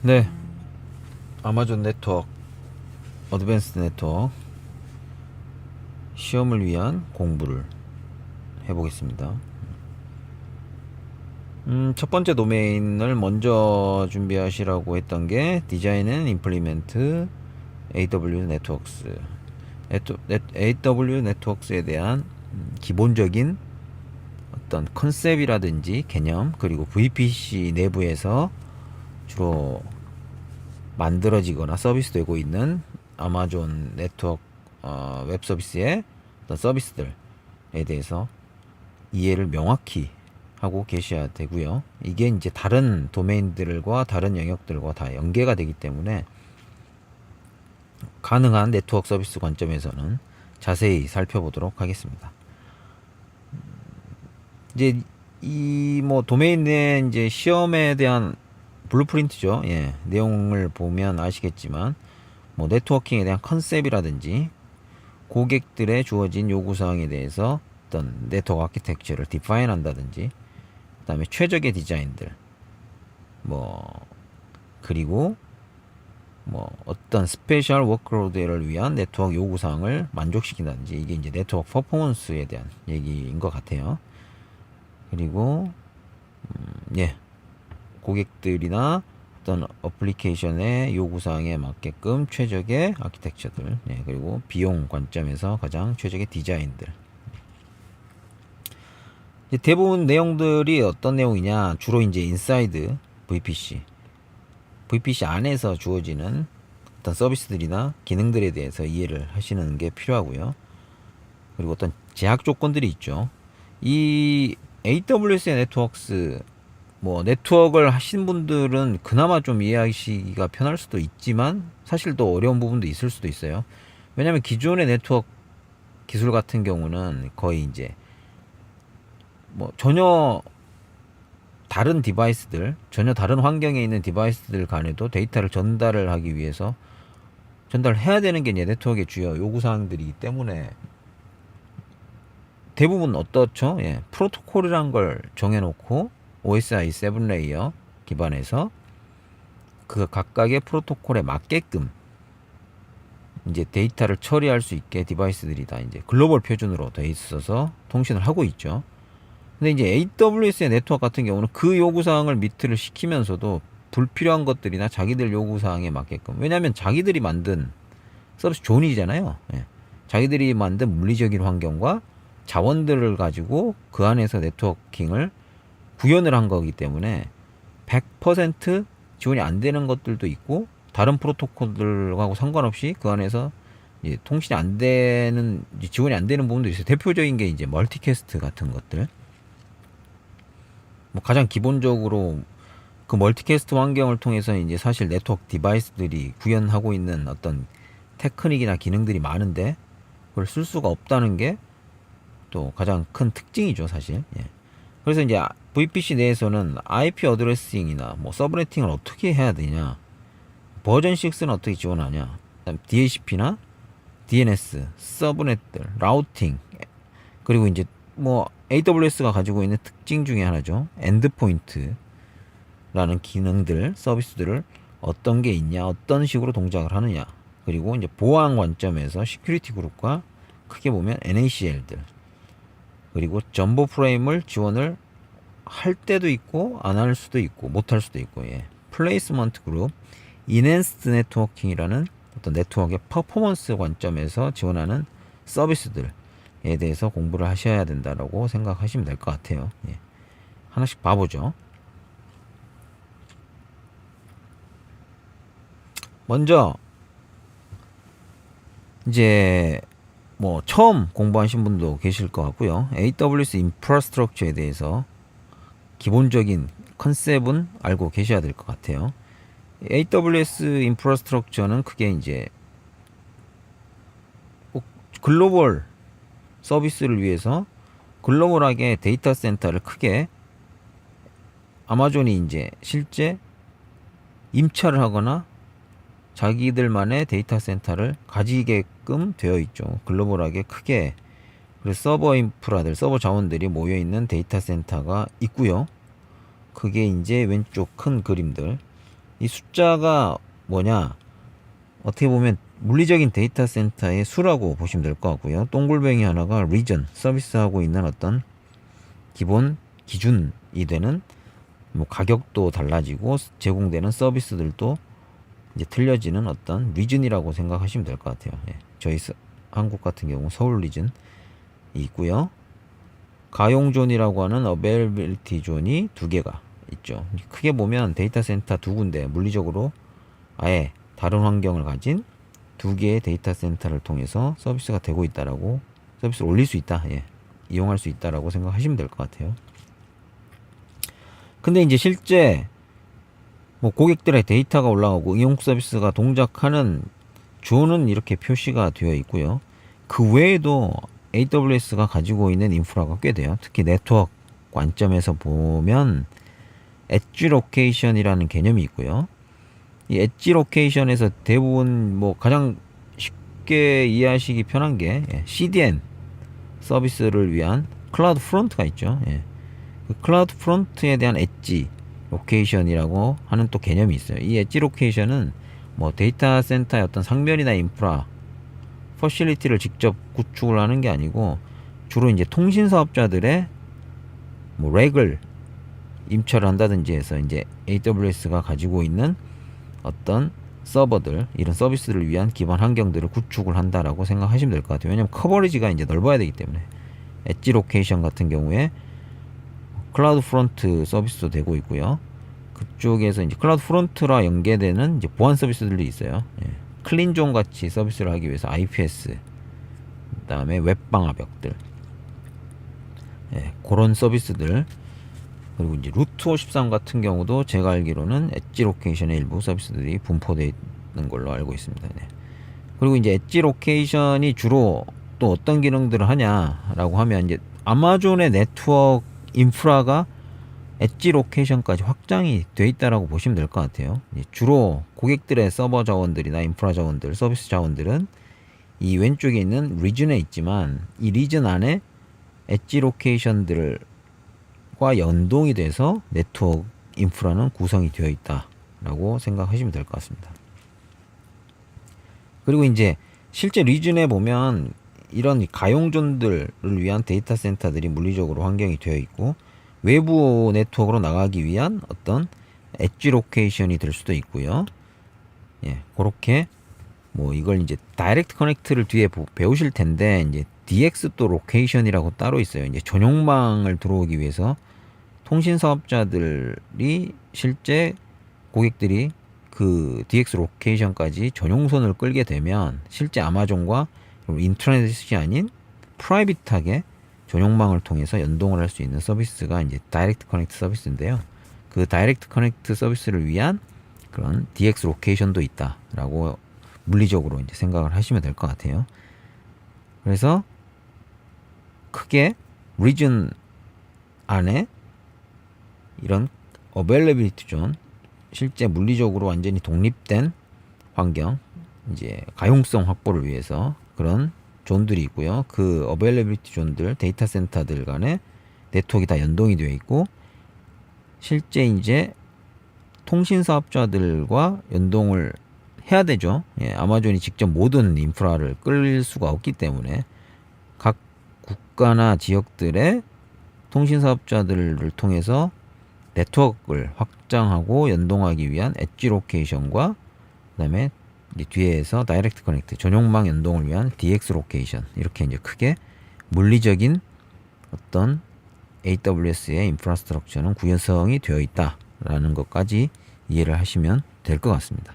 네. 아마존 네트워크 어드밴스드 네트워크 시험을 위한 공부를 해보겠습니다. 음, 첫 번째 도메인을 먼저 준비하시라고 했던 게 디자인 앤 임플리멘트 AW 네트워크스 AW 네트워크스에 대한 음, 기본적인 어떤 컨셉이라든지 개념 그리고 VPC 내부에서 주로 만들어지거나 서비스되고 있는 아마존 네트워크 어, 웹 서비스의 어떤 서비스들에 대해서 이해를 명확히 하고 계셔야 되고요. 이게 이제 다른 도메인들과 다른 영역들과 다 연계가 되기 때문에 가능한 네트워크 서비스 관점에서는 자세히 살펴보도록 하겠습니다. 이제 이 뭐 도메인 내 이제 시험에 대한 블루프린트죠. 예. 내용을 보면 아시겠지만 뭐 네트워킹에 대한 컨셉이라든지 고객들의 주어진 요구 사항에 대해서 어떤 네트워크 아키텍처를 디파인 한다든지 그다음에 최적의 디자인들 뭐 그리고 뭐 어떤 스페셜 워크로드를 위한 네트워크 요구 사항을 만족시킨다든지 이게 이제 네트워크 퍼포먼스에 대한 얘기인 것 같아요. 그리고 음, 예 고객들이나 어떤 어플리케이션의 요구사항에 맞게끔 최적의 아키텍처들 예, 그리고 비용 관점에서 가장 최적의 디자인들. 대부분 내용들이 어떤 내용이냐? 주로 이제 인사이드 VPC VPC 안에서 주어지는 어떤 서비스들이나 기능들에 대해서 이해를 하시는 게 필요하고요. 그리고 어떤 제약 조건들이 있죠. 이 AWS 네트워크스 뭐 네트워크를 하신 분들은 그나마 좀 이해하시기가 편할 수도 있지만 사실 또 어려운 부분도 있을 수도 있어요. 왜냐하면 기존의 네트워크 기술 같은 경우는 거의 이제 뭐 전혀 다른 디바이스들, 전혀 다른 환경에 있는 디바이스들 간에도 데이터를 전달을 하기 위해서 전달해야 되는 게 이제 네트워크의 주요 요구 사항들이기 때문에 대부분 어떻죠? 예, 프로토콜이란 걸 정해놓고 OSI 7 레이어 기반에서 그 각각의 프로토콜에 맞게끔 이제 데이터를 처리할 수 있게 디바이스들이 다 이제 글로벌 표준으로 돼 있어서 통신을 하고 있죠. 근데 이제 AWS의 네트워크 같은 경우는 그 요구 사항을 미트를 시키면서도 불필요한 것들이나 자기들 요구 사항에 맞게끔 왜냐하면 자기들이 만든 서비스 존이잖아요. 예. 자기들이 만든 물리적인 환경과 자원들을 가지고 그 안에서 네트워킹을 구현을 한 거기 때문에 100% 지원이 안 되는 것들도 있고 다른 프로토콜들하고 상관없이 그 안에서 통신이 안 되는 지원이 안 되는 부분도 있어요. 대표적인 게 이제 멀티캐스트 같은 것들. 뭐 가장 기본적으로 그 멀티캐스트 환경을 통해서 이제 사실 네트워크 디바이스들이 구현하고 있는 어떤 테크닉이나 기능들이 많은데 그걸 쓸 수가 없다는 게 또 가장 큰 특징이죠, 사실. 예. 그래서 이제 VPC 내에서는 IP 어드레싱이나 뭐 서브네팅을 어떻게 해야 되냐, 버전 6는 어떻게 지원하냐, DHCP나 DNS, 서브넷들, 라우팅, 그리고 이제 뭐 AWS가 가지고 있는 특징 중에 하나죠. 엔드포인트라는 기능들, 서비스들을 어떤 게 있냐, 어떤 식으로 동작을 하느냐, 그리고 이제 보안 관점에서 시큐리티 그룹과 크게 보면 NACL들, 그리고 점보 프레임을 지원을 할 때도 있고 안 할 수도 있고 못 할 수도 있고 예. 플레이스먼트 그룹 이넨스트 네트워킹이라는 어떤 네트워크의 퍼포먼스 관점에서 지원하는 서비스들에 대해서 공부를 하셔야 된다라고 생각하시면 될 것 같아요. 예. 하나씩 봐보죠. 먼저 이제 뭐 처음 공부하신 분도 계실 것 같고요. AWS 인프라스트럭처에 대해서 기본적인 컨셉은 알고 계셔야 될 것 같아요. AWS 인프라스트럭처는 크게 이제 꼭 글로벌 서비스를 위해서 글로벌하게 데이터 센터를 크게 아마존이 이제 실제 임차를 하거나 자기들만의 데이터 센터를 가지게끔 되어 있죠. 글로벌하게 크게. 그래서 서버 인프라들, 서버 자원들이 모여 있는 데이터 센터가 있고요. 그게 이제 왼쪽 큰 그림들. 이 숫자가 뭐냐? 어떻게 보면 물리적인 데이터 센터의 수라고 보시면 될 것 같고요. 동글뱅이 하나가 리전 서비스하고 있는 어떤 기본 기준이 되는 뭐 가격도 달라지고 제공되는 서비스들도 이제 틀려지는 어떤 리즌이라고 생각하시면 될 것 같아요. 예. 저희 서- 한국 같은 경우 서울 리즌이 있고요. 가용존이라고 하는 어베일빌리티 존이 두 개가 있죠. 크게 보면 데이터 센터 두 군데 물리적으로 아예 다른 환경을 가진 두 개의 데이터 센터를 통해서 서비스가 되고 있다라고 서비스를 올릴 수 있다. 예. 이용할 수 있다라고 생각하시면 될 것 같아요. 근데 이제 실제 뭐 고객들의 데이터가 올라가고 이용 서비스가 동작하는 존은 이렇게 표시가 되어 있고요. 그 외에도 AWS가 가지고 있는 인프라가 꽤 돼요. 특히 네트워크 관점에서 보면 엣지 로케이션이라는 개념이 있고요. 이 엣지 로케이션에서 대부분 뭐 가장 쉽게 이해하시기 편한 게 예, CDN 서비스를 위한 클라우드 프론트가 있죠. 예. 그 클라우드 프론트에 대한 엣지 로케이션이라고 하는 또 개념이 있어요. 이 엣지 로케이션은 뭐 데이터 센터의 어떤 상면이나 인프라 퍼실리티를 직접 구축을 하는 게 아니고 주로 이제 통신 사업자들의 뭐 렉을 임차를 한다든지 해서 이제 AWS가 가지고 있는 어떤 서버들 이런 서비스를 위한 기반 환경들을 구축을 한다라고 생각하시면 될 것 같아요. 왜냐하면 커버리지가 이제 넓어야 되기 때문에 엣지 로케이션 같은 경우에 클라우드 프론트 서비스도 되고 있고요. 그쪽에서 이제 클라우드 프론트라 연계되는 이제 보안 서비스들도 있어요. 예. 클린존 같이 서비스를 하기 위해서 IPS 그다음에 웹 방화벽들 예, 그런 서비스들 그리고 이제 루트 53 같은 경우도 제가 알기로는 엣지 로케이션의 일부 서비스들이 분포되어 있는 걸로 알고 있습니다. 네. 그리고 이제 엣지 로케이션이 주로 또 어떤 기능들을 하냐라고 하면 이제 아마존의 네트워크 인프라가 엣지 로케이션까지 확장이 돼 있다라고 보시면 될 것 같아요. 주로 고객들의 서버 자원들이나 인프라 자원들, 서비스 자원들은 이 왼쪽에 있는 리전에 있지만 이 리전 안에 엣지 로케이션들과 연동이 돼서 네트워크 인프라는 구성이 되어 있다라고 생각하시면 될 것 같습니다. 그리고 이제 실제 리즌에 보면 이런 가용존들을 위한 데이터 센터들이 물리적으로 환경이 되어 있고 외부 네트워크로 나가기 위한 어떤 엣지 로케이션이 될 수도 있고요. 예, 그렇게 뭐 이걸 이제 다이렉트 커넥트를 뒤에 보- 배우실 텐데 이제 DX 또 로케이션이라고 따로 있어요. 이제 전용망을 들어오기 위해서 통신 사업자들이 실제 고객들이 그 DX 로케이션까지 전용선을 끌게 되면 실제 아마존과 인터넷이 아닌 프라이빗하게 전용망을 통해서 연동을 할 수 있는 서비스가 이제 다이렉트 커넥트 서비스인데요. 그 다이렉트 커넥트 서비스를 위한 그런 DX 로케이션도 있다라고 물리적으로 이제 생각을 하시면 될 것 같아요. 그래서 크게 리전 안에 이런 어벨레빌리티 존 실제 물리적으로 완전히 독립된 환경 이제 가용성 확보를 위해서 그런 존들이 있고요. 그 어벨레빌리티 존들 데이터 센터들 간에 네트워크가 다 연동이 되어 있고 실제 이제 통신 사업자들과 연동을 해야 되죠. 예, 아마존이 직접 모든 인프라를 끌 수가 없기 때문에 각 국가나 지역들의 통신 사업자들을 통해서 네트워크를 확장하고 연동하기 위한 엣지 로케이션과 그다음에 뒤에서 다이렉트 커넥트 전용망 연동을 위한 DX 로케이션 이렇게 이제 크게 물리적인 어떤 AWS의 인프라스트럭처는 구현성이 되어 있다라는 것까지 이해를 하시면 될 것 같습니다.